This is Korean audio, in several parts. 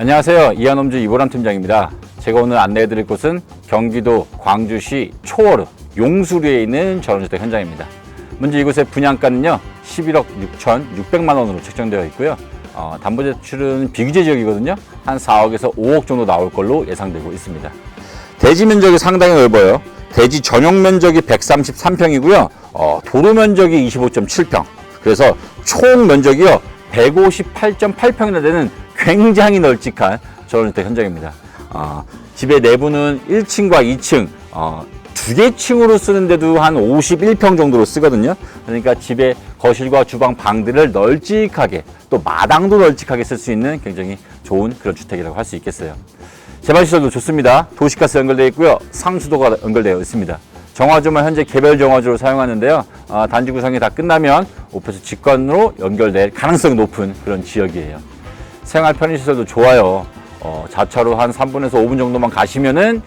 안녕하세요. 이한홈즈 이보람 팀장입니다. 제가 오늘 안내해 드릴 곳은 경기도 광주시 초월읍 용수리에 있는 전원주택 현장입니다. 먼저 이곳의 분양가는요 11억 6천6백만 원으로 책정되어 있고요. 어, 담보대출은 비규제 지역이거든요. 한 4억에서 5억 정도 나올 걸로 예상되고 있습니다. 대지 면적이 상당히 넓어요. 대지 전용 면적이 133평이고요. 어, 도로 면적이 25.7평. 그래서 총 면적이요 158.8평이나 되는 굉장히 널찍한 전원주택 현장입니다. 어, 집의 내부는 1층과 2층 어, 두개 층으로 쓰는데도 한 51평 정도로 쓰거든요. 그러니까 집의 거실과 주방 방들을 널찍하게 또 마당도 널찍하게 쓸 수 있는 굉장히 좋은 그런 주택이라고 할 수 있겠어요. 재발 시설도 좋습니다. 도시가스 연결되어 있고요. 상수도가 연결되어 있습니다. 정화조만 현재 개별 정화조로 사용하는데요. 아, 단지 구성이 다 끝나면 오피스 직관으로 연결될 가능성이 높은 그런 지역이에요. 생활 편의시설도 좋아요. 어, 자차로 한 3분에서 5분 정도만 가시면은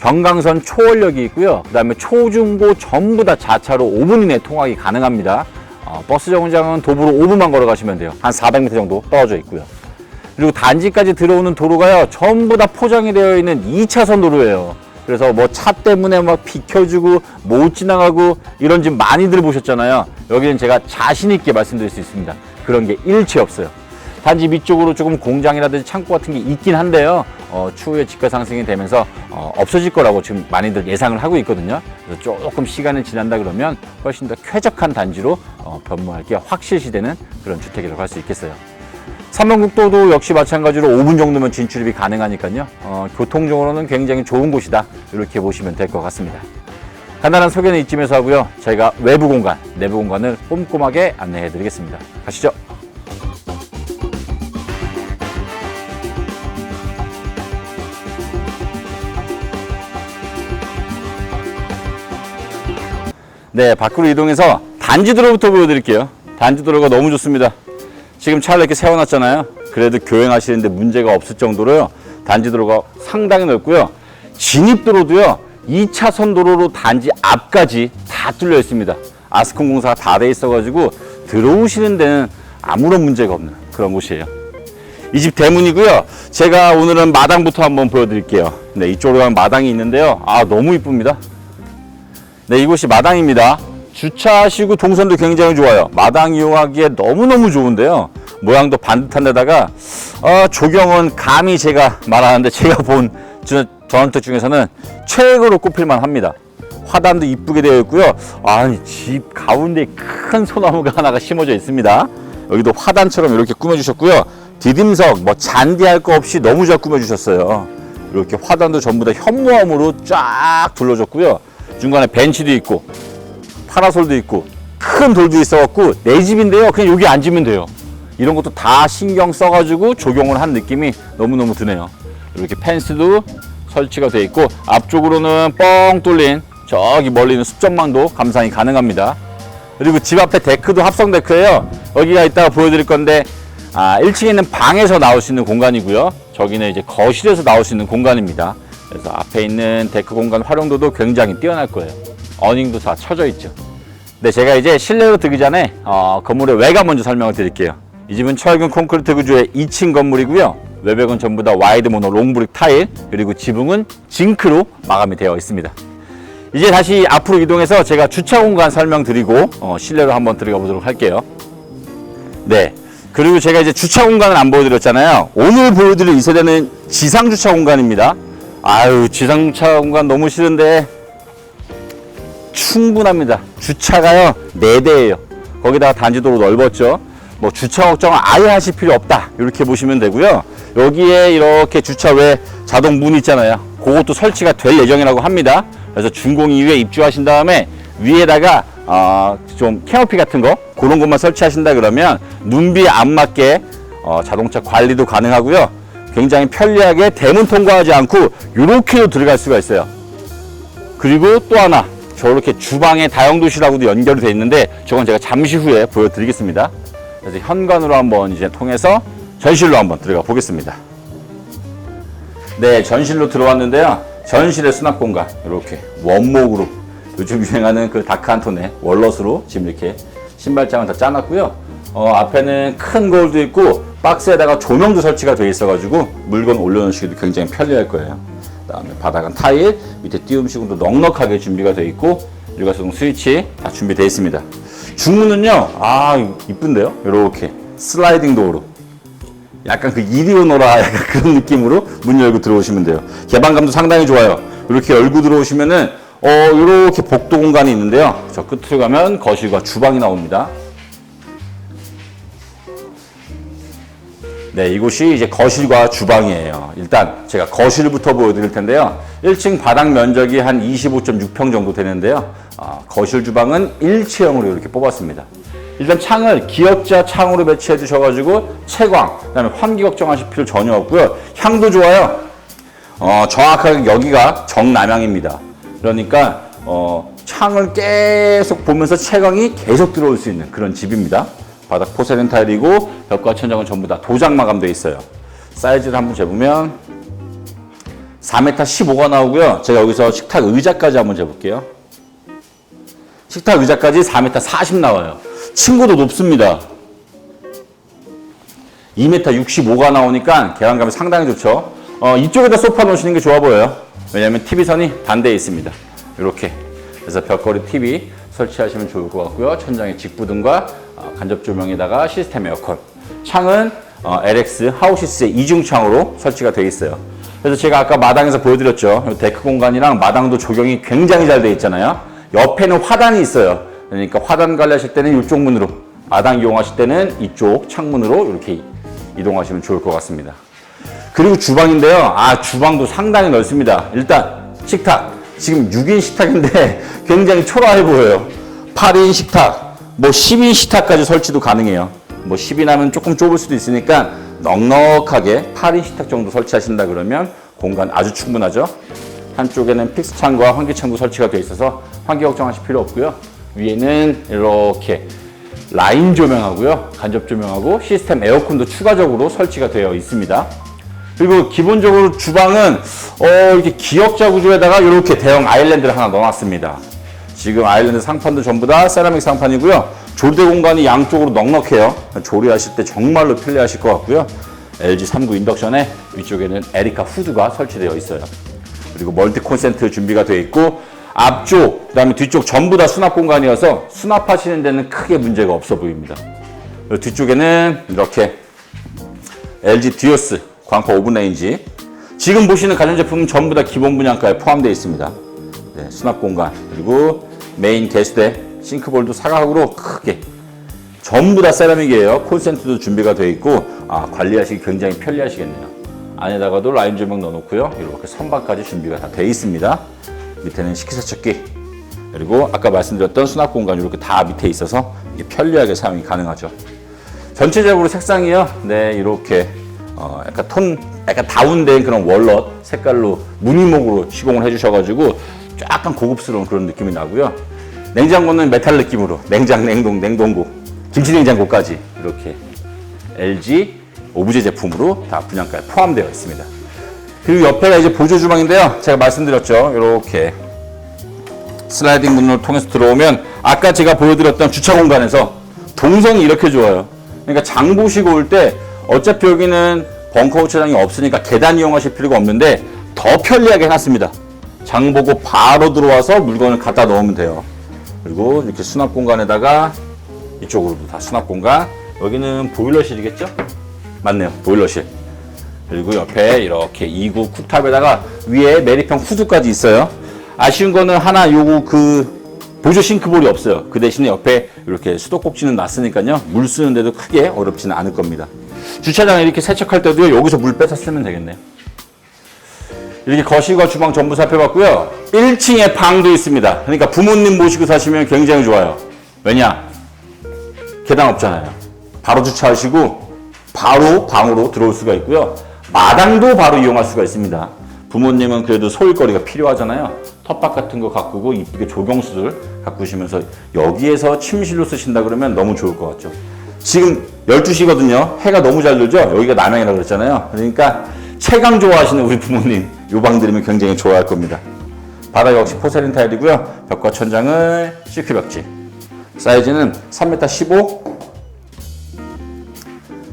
경강선 초월역이 있고요. 그 다음에 초중고 전부 다 자차로 5분 이내 통학이 가능합니다. 어, 버스 정류장은 도보로 5분만 걸어가시면 돼요. 한 400m 정도 떨어져 있고요. 그리고 단지까지 들어오는 도로가요 전부 다 포장이 되어 있는 2차선 도로예요 그래서 뭐 차 때문에 막 비켜주고 못 지나가고 이런 집 많이들 보셨잖아요 여기는 제가 자신 있게 말씀드릴 수 있습니다 그런 게 일체 없어요 단지 밑쪽으로 조금 공장이라든지 창고 같은 게 있긴 한데요 어, 추후에 집가 상승이 되면서 어, 없어질 거라고 지금 많이들 예상을 하고 있거든요 그래서 조금 시간이 지난다 그러면 훨씬 더 쾌적한 단지로 어, 변모할 게 확실시 되는 그런 주택이라고 할 수 있겠어요 삼성국도도 역시 마찬가지로 5분 정도면 진출입이 가능하니까요. 어, 교통적으로는 굉장히 좋은 곳이다. 이렇게 보시면 될 것 같습니다. 간단한 소개는 이쯤에서 하고요. 저희가 외부 공간, 내부 공간을 꼼꼼하게 안내해 드리겠습니다. 가시죠. 네, 밖으로 이동해서 단지도로부터 보여드릴게요. 단지도로가 너무 좋습니다. 지금 차를 이렇게 세워놨잖아요. 그래도 교행하시는데 문제가 없을 정도로요. 단지도로가 상당히 넓고요. 진입도로도요. 2차선 도로로 단지 앞까지 다 뚫려 있습니다. 아스콘 공사가 다 돼 있어가지고 들어오시는 데는 아무런 문제가 없는 그런 곳이에요. 이 집 대문이고요. 제가 오늘은 마당부터 한번 보여드릴게요. 네, 이쪽으로 가면 마당이 있는데요. 아, 너무 이쁩니다. 네, 이곳이 마당입니다. 주차하시고 동선도 굉장히 좋아요. 마당 이용하기에 너무너무 좋은데요. 모양도 반듯한 데다가 어, 조경은 감히 제가 말하는데 제가 본 저- 전원주택 중에서는 최고로 꼽힐만 합니다. 화단도 이쁘게 되어 있고요. 아니 집 가운데 큰 소나무가 하나가 심어져 있습니다. 여기도 화단처럼 이렇게 꾸며주셨고요. 디딤석 뭐 잔디할 거 없이 너무 잘 꾸며주셨어요. 이렇게 화단도 전부 다 현무암으로 쫙 둘러줬고요. 중간에 벤치도 있고 파라솔도 있고 큰 돌도 있어갖고 내 집인데요. 그냥 여기 앉으면 돼요. 이런 것도 다 신경 써가지고 적용을 한 느낌이 너무너무 드네요. 이렇게 펜스도 설치가 돼 있고 앞쪽으로는 뻥 뚫린 저기 멀리 있는 숲전망도 감상이 가능합니다. 그리고 집 앞에 데크도 합성 데크예요. 여기가 이따가 보여드릴 건데 아, 1층에 있는 방에서 나올 수 있는 공간이고요. 저기는 이제 거실에서 나올 수 있는 공간입니다. 그래서 앞에 있는 데크 공간 활용도도 굉장히 뛰어날 거예요. 어닝도 다 쳐져 있죠. 네, 제가 이제 실내로 들기 전에 어, 건물의 외관 먼저 설명을 드릴게요. 이 집은 철근 콘크리트 구조의 2층 건물이고요. 외벽은 전부 다 와이드 모노 롱브릭 타일 그리고 지붕은 징크로 마감이 되어 있습니다. 이제 다시 앞으로 이동해서 제가 주차 공간 설명드리고 어, 실내로 한번 들어가 보도록 할게요. 네. 그리고 제가 이제 주차 공간을 안 보여드렸잖아요. 오늘 보여드릴 이 세대는 지상 주차 공간입니다. 아유, 지상 주차 공간 너무 싫은데 충분합니다. 주차가요, 네대예요 거기다가 단지도로 넓었죠. 뭐 주차 걱정은 아예 하실 필요 없다. 이렇게 보시면 되고요. 여기에 이렇게 주차 외 자동 문 있잖아요. 그것도 설치가 될 예정이라고 합니다. 그래서 준공 이후에 입주하신 다음에 위에다가 어, 좀 캐노피 같은 거 그런 것만 설치하신다 그러면 눈비에 안 맞게 어, 자동차 관리도 가능하고요. 굉장히 편리하게 대문 통과하지 않고 이렇게도 들어갈 수가 있어요. 그리고 또 하나 저렇게 주방에 다용도실하고도 연결이 되어 있는데 저건 제가 잠시 후에 보여드리겠습니다. 그래서 현관으로 한번 이제 통해서 전실로 한번 들어가 보겠습니다. 네, 전실로 들어왔는데요. 전실의 수납 공간 이렇게 원목으로 요즘 유행하는 그 다크한톤의 월넛으로 지금 이렇게 신발장을 다 짜놨고요. 어, 앞에는 큰 거울도 있고 박스에다가 조명도 설치가 되어 있어가지고 물건 올려놓으시기도 굉장히 편리할 거예요. 그다음에 바닥은 타일, 밑에 띄움식으로 넉넉하게 준비가 되어 있고 일괄성 스위치 다 준비되어 있습니다. 중문은요, 아 이쁜데요? 이렇게 슬라이딩 도어로 약간 그 이리오노라 약간 그런 느낌으로 문 열고 들어오시면 돼요. 개방감도 상당히 좋아요. 이렇게 열고 들어오시면은 어 이렇게 복도 공간이 있는데요. 저 끝으로 가면 거실과 주방이 나옵니다. 네, 이곳이 이제 거실과 주방이에요. 일단 제가 거실부터 보여드릴 텐데요. 1층 바닥 면적이 한 25.6평 정도 되는데요. 아, 거실 주방은 일체형으로 이렇게 뽑았습니다. 일단 창을 기역자 창으로 배치해 주셔가지고 채광, 그다음에 환기 걱정하실 필요 전혀 없고요. 향도 좋아요. 어, 정확하게 여기가 정남향입니다. 그러니까 어, 창을 계속 보면서 채광이 계속 들어올 수 있는 그런 집입니다. 바닥 포세린 타일이고 벽과 천장은 전부 다 도장 마감되어 있어요. 사이즈를 한번 재보면 4m 15가 나오고요. 제가 여기서 식탁 의자까지 한번 재볼게요. 식탁 의자까지 4m 40 나와요. 층고도 높습니다. 2m 65가 나오니까 개방감이 상당히 좋죠. 어, 이쪽에다 소파 놓으시는 게 좋아 보여요. 왜냐하면 TV선이 반대에 있습니다. 이렇게. 그래서 벽걸이 TV 설치하시면 좋을 것 같고요. 천장에 직부등과 어, 간접 조명에다가 시스템 에어컨. 창은 어, LX 하우시스의 이중창으로 설치가 되어 있어요. 그래서 제가 아까 마당에서 보여드렸죠. 이 데크 공간이랑 마당도 조경이 굉장히 잘 되어 있잖아요. 옆에는 화단이 있어요. 그러니까 화단 관리하실 때는 이쪽 문으로, 마당 이용하실 때는 이쪽 창문으로 이렇게 이동하시면 좋을 것 같습니다. 그리고 주방인데요. 아, 주방도 상당히 넓습니다. 일단 식탁. 지금 6인 식탁인데 굉장히 초라해 보여요. 8인 식탁, 뭐 10인 식탁까지 설치도 가능해요. 뭐 10인 하면 조금 좁을 수도 있으니까 넉넉하게 8인 식탁 정도 설치하신다 그러면 공간 아주 충분하죠. 한쪽에는 픽스 창과 환기 창도 설치가 되어 있어서 환기 걱정하실 필요 없고요. 위에는 이렇게 라인 조명하고요. 간접 조명하고 시스템 에어컨도 추가적으로 설치가 되어 있습니다. 그리고 기본적으로 주방은 어, 이렇게 기역자 구조에다가 이렇게 대형 아일랜드를 하나 넣어놨습니다. 지금 아일랜드 상판도 전부 다 세라믹 상판이고요. 조대 공간이 양쪽으로 넉넉해요. 조리하실 때 정말로 편리하실 것 같고요. LG 39 인덕션에 위쪽에는 에리카 후드가 설치되어 있어요. 그리고 멀티 콘센트 준비가 되어 있고 앞쪽, 그다음에 뒤쪽 전부 다 수납 공간이어서 수납하시는 데는 크게 문제가 없어 보입니다. 뒤쪽에는 이렇게 LG 듀어스 광파 오븐 레인지 지금 보시는 가전제품은 전부 다 기본 분양가에 포함되어 있습니다. 네, 수납 공간 그리고 메인 개수대 싱크볼도 사각으로 크게 전부 다 세라믹이에요. 콘센트도 준비가 되어 있고 아, 관리하시기 굉장히 편리하시겠네요. 안에다가도 라인 조명 넣어놓고요. 이렇게 선반까지 준비가 다 되어 있습니다. 밑에는 식기세척기 그리고 아까 말씀드렸던 수납 공간 이렇게 다 밑에 있어서 편리하게 사용이 가능하죠. 전체적으로 색상이요. 네, 이렇게 어, 약간 톤, 약간 다운된 그런 월넛 색깔로 무늬목으로 시공을 해주셔가지고 약간 고급스러운 그런 느낌이 나고요. 냉장고는 메탈 느낌으로 냉장, 냉동, 냉동고, 김치 냉장고까지 이렇게 LG 오브제 제품으로 다 분양가에 포함되어 있습니다. 그리고 옆에가 이제 보조 주방인데요. 제가 말씀드렸죠. 이렇게 슬라이딩 문을 통해서 들어오면 아까 제가 보여드렸던 주차 공간에서 동선이 이렇게 좋아요. 그러니까 장 보시고 올 때 어차피 여기는 벙커 주차장이 없으니까 계단 이용하실 필요가 없는데 더 편리하게 해놨습니다. 장 보고 바로 들어와서 물건을 갖다 넣으면 돼요. 그리고 이렇게 수납 공간에다가 이쪽으로도 다 수납 공간. 여기는 보일러실이겠죠? 맞네요. 보일러실. 그리고 옆에 이렇게 2구 쿡탑에다가 위에 메리평 후드까지 있어요. 아쉬운 거는 하나 요거 그 보조 싱크볼이 없어요. 그 대신에 옆에 이렇게 수도꼭지는 놨으니까요. 물 쓰는데도 크게 어렵지는 않을 겁니다. 주차장에 이렇게 세척할 때도 여기서 물 빼서 쓰면 되겠네요. 이렇게 거실과 주방 전부 살펴봤고요. 1층에 방도 있습니다. 그러니까 부모님 모시고 사시면 굉장히 좋아요. 왜냐? 계단 없잖아요. 바로 주차하시고 바로 방으로 들어올 수가 있고요. 마당도 바로 이용할 수가 있습니다. 부모님은 그래도 소일거리가 필요하잖아요. 텃밭 같은 거 가꾸고 이쁘게 조경수들 가꾸시면서 여기에서 침실로 쓰신다 그러면 너무 좋을 것 같죠. 지금 12시거든요. 해가 너무 잘 들죠? 여기가 남양이라고 그랬잖아요. 그러니까 채광 좋아하시는 우리 부모님 요방 들으면 굉장히 좋아할 겁니다. 바닥 역시 포세린 타일이고요. 벽과 천장을 시크 벽지. 사이즈는 3m 15,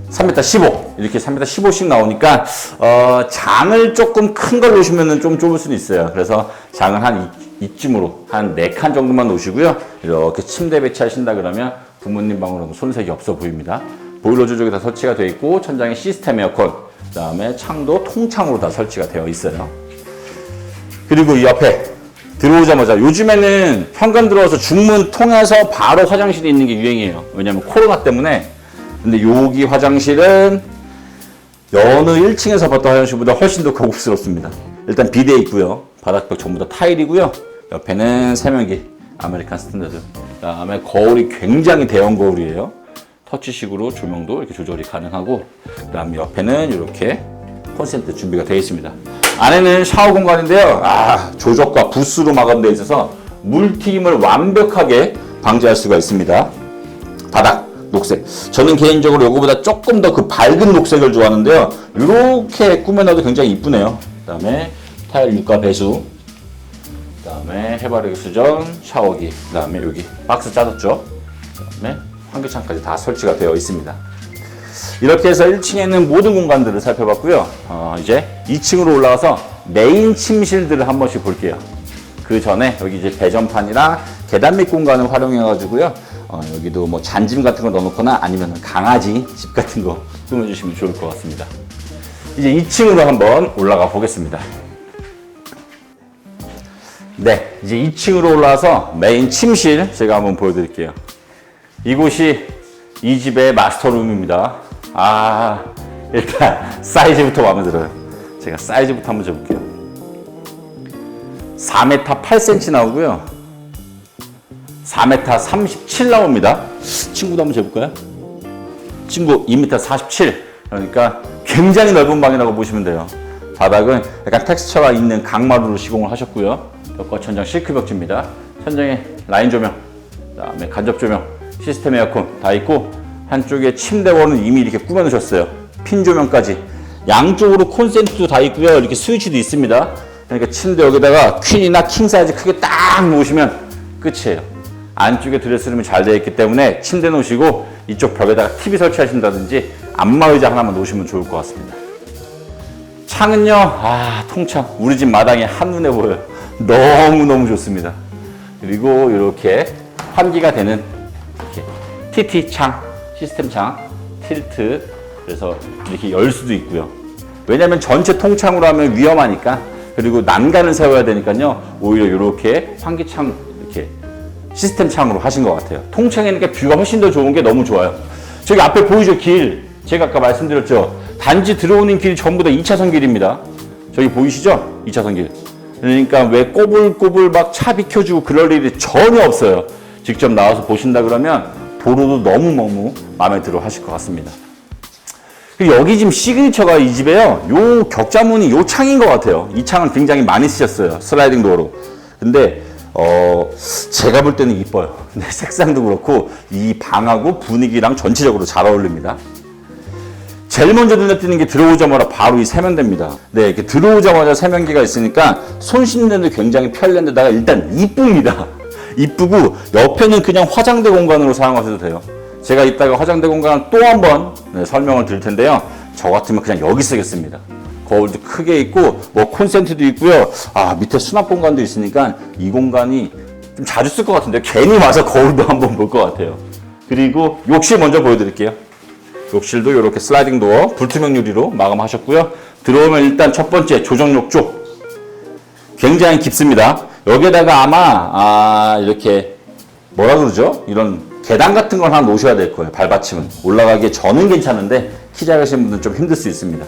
3m 15 이렇게 3m 15씩 나오니까 어, 장을 조금 큰 걸 놓으시면 좀 좁을 수는 있어요. 그래서 장을 한 이, 이쯤으로 한 4칸 정도만 놓으시고요. 이렇게 침대 배치하신다 그러면 부모님 방으로는 손색이 없어 보입니다. 보일러 조종이 다 설치가 되어 있고 천장에 시스템 에어컨 그 다음에 창도 통창으로 다 설치가 되어 있어요. 그리고 이 옆에 들어오자마자 요즘에는 현관 들어와서 중문 통해서 바로 화장실이 있는 게 유행이에요. 왜냐면 코로나 때문에. 근데 여기 화장실은 여느 1층에서 봤던 화장실보다 훨씬 더 고급스럽습니다. 일단 비데 있고요. 바닥벽 전부 다 타일이고요. 옆에는 세면기, 아메리칸 스탠다드. 그다음에 거울이 굉장히 대형 거울이에요. 터치식으로 조명도 이렇게 조절이 가능하고 그다음 옆에는 이렇게 콘센트 준비가 되어 있습니다. 안에는 샤워 공간인데요. 아, 조적과 부스로 마감되어 있어서 물 튀김을 완벽하게 방지할 수가 있습니다. 바닥 녹색. 저는 개인적으로 이거보다 조금 더 그 밝은 녹색을 좋아하는데요. 이렇게 꾸며놔도 굉장히 이쁘네요. 그다음에 타일 육가 배수. 그다음에 해바라기 수전, 샤워기. 그다음에 여기 박스 짜졌죠. 환기창까지 다 설치가 되어 있습니다. 이렇게 해서 1층에 있는 모든 공간들을 살펴봤고요. 어, 이제 2층으로 올라가서 메인 침실들을 한 번씩 볼게요. 그 전에 여기 이제 배전판이랑 계단 밑 공간을 활용해 가지고요. 어, 여기도 뭐 잔짐 같은 거 넣어놓거나 아니면 강아지 집 같은 거 꾸며주시면 좋을 것 같습니다. 이제 2층으로 한번 올라가 보겠습니다. 네, 이제 2층으로 올라와서 메인 침실 제가 한번 보여드릴게요. 이곳이 이 집의 마스터룸입니다. 아, 일단 사이즈부터 마음에 들어요. 제가 사이즈부터 한번 재볼게요. 4m 8cm 나오고요. 4m 37 나옵니다. 친구도 한번 재볼까요? 친구 2m 47. 그러니까 굉장히 넓은 방이라고 보시면 돼요. 바닥은 약간 텍스처가 있는 강마루로 시공을 하셨고요. 벽과 천장 실크 벽지입니다. 천장에 라인 조명, 그다음에 간접 조명, 시스템 에어컨 다 있고 한쪽에 침대원은 이미 이렇게 꾸며 놓으셨어요. 핀 조명까지. 양쪽으로 콘센트도 다 있고요. 이렇게 스위치도 있습니다. 그러니까 침대 여기다가 퀸이나 킹 사이즈 크게 딱 놓으시면 끝이에요. 안쪽에 드레스룸이 잘 되어 있기 때문에 침대 놓으시고 이쪽 벽에다가 TV 설치하신다든지 안마 의자 하나만 놓으시면 좋을 것 같습니다. 창은요, 아, 통창. 우리 집 마당에 한눈에 보여요. 너무너무 좋습니다. 그리고 이렇게 환기가 되는 TT 창, 시스템 창, 틸트. 그래서 이렇게 열 수도 있고요. 왜냐면 전체 통창으로 하면 위험하니까. 그리고 난간을 세워야 되니까요. 오히려 이렇게 환기창 이렇게 시스템 창으로 하신 것 같아요. 통창이니까 뷰가 훨씬 더 좋은 게 너무 좋아요. 저기 앞에 보이죠? 길. 제가 아까 말씀드렸죠? 단지 들어오는 길이 전부 다 2차선 길입니다. 저기 보이시죠? 2차선 길. 그러니까 왜 꼬불꼬불 막 차 비켜주고 그럴 일이 전혀 없어요. 직접 나와서 보신다 그러면 도로도 너무너무 마음에 들어 하실 것 같습니다. 여기 지금 시그니처가 이 집에요. 요 격자문이 요 창인 것 같아요. 이 창을 굉장히 많이 쓰셨어요. 슬라이딩 도어로. 근데 어 제가 볼 때는 이뻐요. 근데 색상도 그렇고 이 방하고 분위기랑 전체적으로 잘 어울립니다. 제일 먼저 눈에 띄는 게 들어오자마자 바로 이 세면대입니다. 네, 이렇게 들어오자마자 세면기가 있으니까 손 씻는데도 굉장히 편리한데다가 일단 이쁩니다. 이쁘고 옆에는 그냥 화장대 공간으로 사용하셔도 돼요. 제가 이따가 화장대 공간을 또한번 네, 설명을 드릴 텐데요. 저 같으면 그냥 여기 쓰겠습니다. 거울도 크게 있고 뭐 콘센트도 있고요. 아 밑에 수납 공간도 있으니까 이 공간이 좀 자주 쓸 것 같은데 괜히 와서 거울도 한번 볼 것 같아요. 그리고 욕실 먼저 보여드릴게요. 욕실도 이렇게 슬라이딩 도어 불투명 유리로 마감하셨고요. 들어오면 일단 첫 번째 조정 욕조 굉장히 깊습니다. 여기에다가 아마 아, 이렇게 뭐라 그러죠? 이런 계단 같은 걸 하나 놓으셔야 될 거예요. 발받침은 올라가기에 저는 괜찮은데 키 작으신 분들은 좀 힘들 수 있습니다.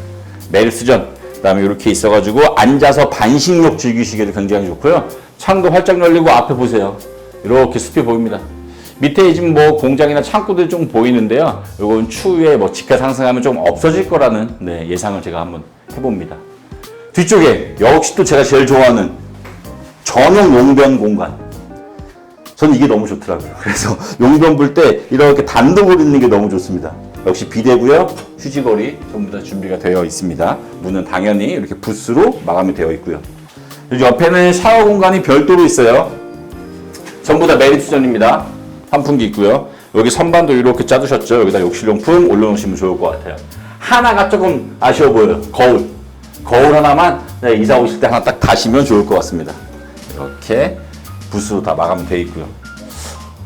매일 수전 그다음에 이렇게 있어가지고 앉아서 반식욕 즐기시기도 굉장히 좋고요. 창도 활짝 열리고 앞에 보세요. 이렇게 숲이 보입니다. 밑에 지금 뭐 공장이나 창고들이 좀 보이는데요. 이건 추후에 뭐 집가 상승하면 좀 없어질 거라는 네, 예상을 제가 한번 해봅니다. 뒤쪽에 역시 또 제가 제일 좋아하는 전용 용변 공간. 저는 이게 너무 좋더라고요. 그래서 용변 볼 때 이렇게 단독으로 있는 게 너무 좋습니다. 역시 비대고요. 휴지거리 전부 다 준비가 되어 있습니다. 문은 당연히 이렇게 부스로 마감이 되어 있고요. 옆에는 샤워 공간이 별도로 있어요. 전부 다 메리트전입니다. 환풍기 있고요. 여기 선반도 이렇게 짜두셨죠. 여기다 욕실용품 올려놓으시면 좋을 것 같아요. 하나가 조금 아쉬워 보여요. 거울. 거울 하나만 네, 이사 오실 때 하나 딱 다시면 좋을 것 같습니다. 이렇게 붓으로 다 마감되어 있고요.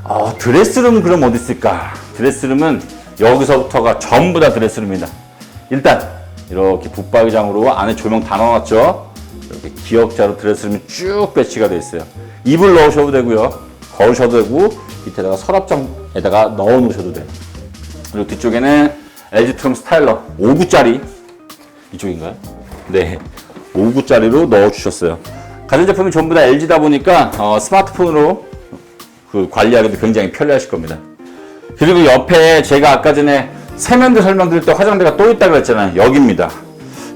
아, 드레스룸 그럼 어디 있을까? 드레스룸은 여기서부터가 전부 다 드레스룸입니다. 일단 이렇게 붙박이장으로 안에 조명 다 넣어놨죠. 이렇게 기역자로 드레스룸이 쭉 배치가 되어 있어요. 이불 넣으셔도 되고요. 걸으셔도 되고 밑에다가 서랍장에다가 넣어 놓으셔도 돼요. 그리고 뒤쪽에는 LG 트럼 스타일러 5구짜리 이쪽인가요? 네. 5구짜리로 넣어 주셨어요. 가전제품이 전부 다 LG다 보니까 어, 스마트폰으로 그 관리하기도 굉장히 편리하실 겁니다. 그리고 옆에 제가 아까 전에 세면대 설명드릴 때 화장대가 또 있다 그랬잖아요. 여기입니다.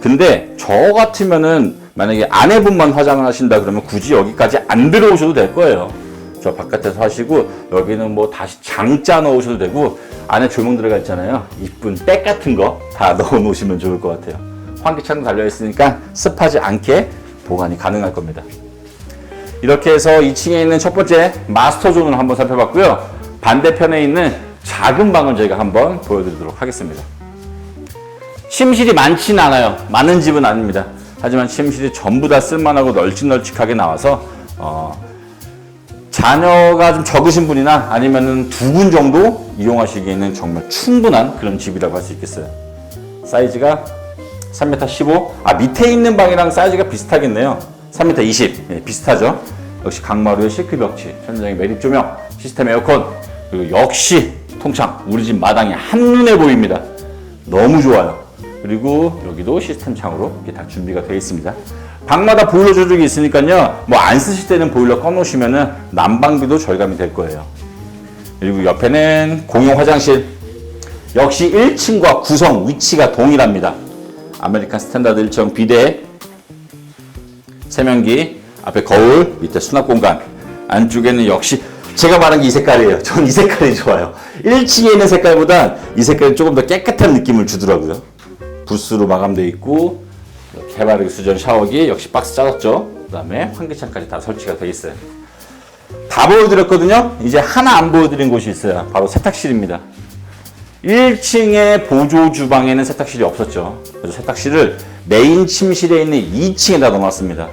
근데 저 같으면은 만약에 아내분만 화장을 하신다 그러면 굳이 여기까지 안 들어오셔도 될 거예요. 저 바깥에서 하시고 여기는 뭐 다시 장자 넣으셔도 되고 안에 조명 들어가 있잖아요. 이쁜 백 같은 거 다 넣어 놓으시면 좋을 것 같아요. 환기창도 달려 있으니까 습하지 않게 보관이 가능할 겁니다. 이렇게 해서 2층에 있는 첫 번째 마스터 존을 한번 살펴봤고요. 반대편에 있는 작은 방을 저희가 한번 보여드리도록 하겠습니다. 침실이 많지는 않아요. 많은 집은 아닙니다. 하지만 침실이 전부 다 쓸만하고 널찍널찍하게 나와서 어, 자녀가 좀 적으신 분이나 아니면은 두 분 정도 이용하시기에는 정말 충분한 그런 집이라고 할 수 있겠어요. 사이즈가 3m 15. 아 밑에 있는 방이랑 사이즈가 비슷하겠네요. 3m 20. 예, 비슷하죠. 역시 강마루의 실크 벽지, 천장에 매립 조명, 시스템 에어컨, 그리고 역시 통창 우리 집 마당이 한눈에 보입니다. 너무 좋아요. 그리고 여기도 시스템 창으로 이렇게 다 준비가 되어 있습니다. 방마다 보일러 조절이 있으니까요. 뭐 안 쓰실 때는 보일러 꺼놓으시면은 난방비도 절감이 될 거예요. 그리고 옆에는 공용 화장실. 역시 1층과 구성 위치가 동일합니다. 아메리칸 스탠다드 1층 비대, 세면기, 앞에 거울, 밑에 수납 공간. 안쪽에는 역시 제가 말한 게 이 색깔이에요. 전이 색깔이 좋아요. 1층에 있는 색깔보다 이 색깔이 조금 더 깨끗한 느낌을 주더라고요. 부스로 마감되어 있고 개발하기 수전 샤워기 역시 박스 짜졌죠. 그 다음에 환기창까지 다 설치가 되어 있어요. 다 보여드렸거든요. 이제 하나 안 보여드린 곳이 있어요. 바로 세탁실입니다. 1층의 보조 주방에는 세탁실이 없었죠. 그래서 세탁실을 메인 침실에 있는 2층에다 넣어놨습니다.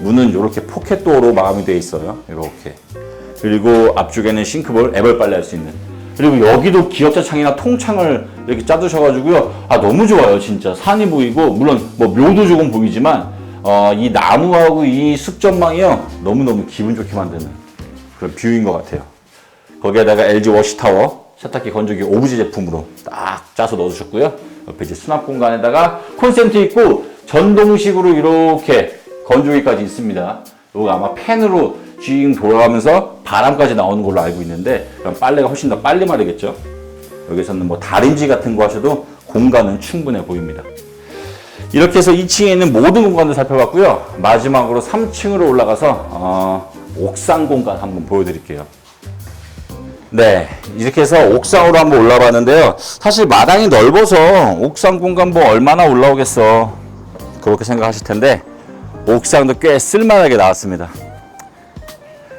문은 이렇게 포켓 도어로 마감이 되어 있어요. 이렇게. 그리고 앞쪽에는 싱크볼, 애벌 빨래 할 수 있는. 그리고 여기도 기역자 창이나 통창을 이렇게 짜두셔가지고요. 아, 너무 좋아요, 진짜. 산이 보이고, 물론 뭐 묘도 조금 보이지만, 어, 이 나무하고 이 숲전망이요. 너무 너무 기분 좋게 만드는 그런 뷰인 것 같아요. 거기에다가 LG 워시 타워 세탁기 건조기 오브제 제품으로 딱 짜서 넣어주셨고요. 옆에 이제 수납 공간에다가 콘센트 있고 전동식으로 이렇게 건조기까지 있습니다. 이거 아마 팬으로 쥐잉 돌아가면서 바람까지 나오는 걸로 알고 있는데 그럼 빨래가 훨씬 더 빨리 마르겠죠. 여기서는 뭐 다림질 같은 거 하셔도 공간은 충분해 보입니다. 이렇게 해서 2층에 있는 모든 공간을 살펴봤고요. 마지막으로 3층으로 올라가서 어, 옥상 공간 한번 보여드릴게요. 네, 이렇게 해서 옥상으로 한번 올라봤는데요. 사실 마당이 넓어서 옥상 공간 뭐 얼마나 올라오겠어. 그렇게 생각하실 텐데 옥상도 꽤 쓸만하게 나왔습니다.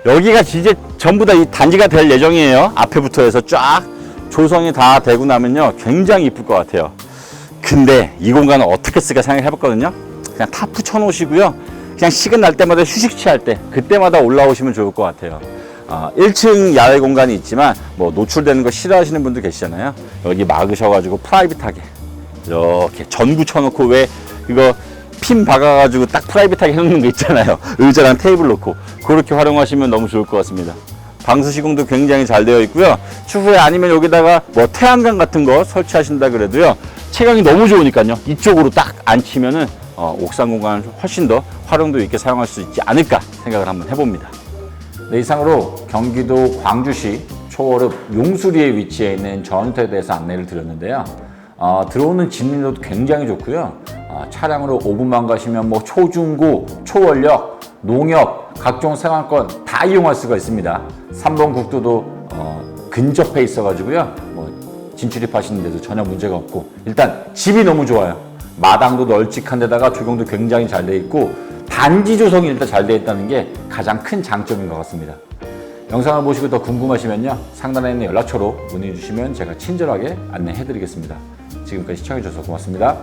여기가 이제 전부 다 이 단지가 될 예정이에요. 앞에부터 해서 쫙 조성이 다 되고 나면요. 굉장히 이쁠 것 같아요. 근데 이 공간을 어떻게 쓸까 생각해 봤거든요. 그냥 타프 쳐놓으시고요. 그냥 식은 날 때마다 휴식 취할 때 그때마다 올라오시면 좋을 것 같아요. 어, 1층 야외 공간이 있지만 뭐 노출되는 거 싫어하시는 분들 계시잖아요. 여기 막으셔가지고 프라이빗하게 이렇게 전구 쳐놓고 왜 이거 핀 박아가지고 딱 프라이빗하게 해놓는 거 있잖아요. 의자랑 테이블 놓고 그렇게 활용하시면 너무 좋을 것 같습니다. 방수 시공도 굉장히 잘 되어 있고요. 추후에 아니면 여기다가 뭐 태양광 같은 거 설치하신다 그래도요. 채광이 너무 좋으니까요. 이쪽으로 딱 앉히면은 어, 옥상 공간을 훨씬 더 활용도 있게 사용할 수 있지 않을까 생각을 한번 해봅니다. 네, 이상으로 경기도 광주시 초월읍 용수리에 위치해 있는 전원터에 대해서 안내를 드렸는데요. 어, 들어오는 진입로도 굉장히 좋고요. 어, 차량으로 5분만 가시면 뭐 초중고, 초원력, 농협, 각종 생활권 다 이용할 수가 있습니다. 3번 국도도 어, 근접해 있어가지고요. 뭐 진출입하시는 데도 전혀 문제가 없고 일단 집이 너무 좋아요. 마당도 널찍한 데다가 조경도 굉장히 잘 돼 있고 단지 조성이 일단 잘돼 있다는 게 가장 큰 장점인 것 같습니다. 영상을 보시고 더 궁금하시면요. 상단에 있는 연락처로 문의 주시면 제가 친절하게 안내해 드리겠습니다. 지금까지 시청해 주셔서 고맙습니다.